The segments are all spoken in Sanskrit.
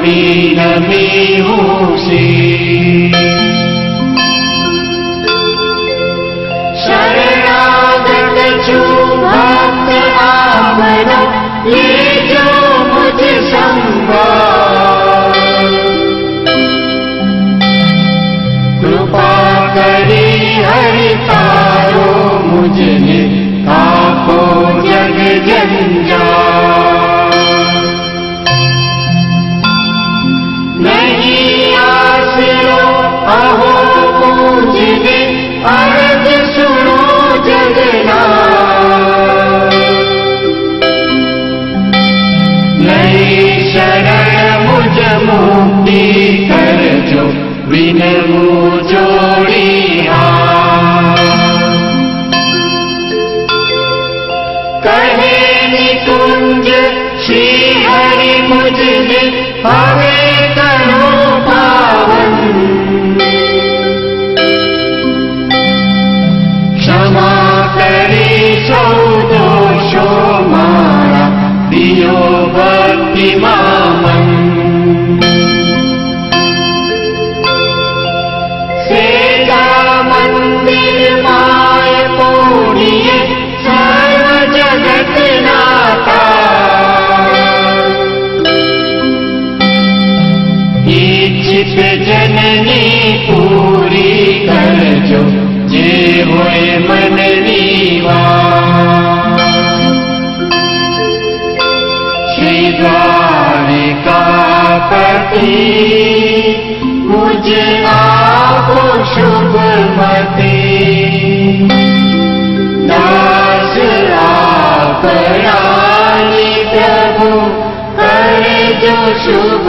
नबी नबियों से शरणागत जो भक्त आमना ले जो मुझे संभाल कृपा करी हरि तारो मुझे मुक्ति कर जो विनमु जोड़ी મનની પૂરી કરજો, જે હોય મનની વાત. શ્રી દ્વારિકાપતિ, મુજ આપો શુભ મતે દાસ આપણાની પ્રભુ, કરજો શુભ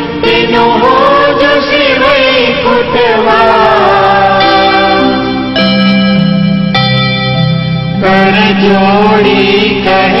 कर जोड़ी कर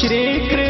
tirei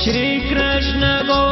वासुदेवा श्री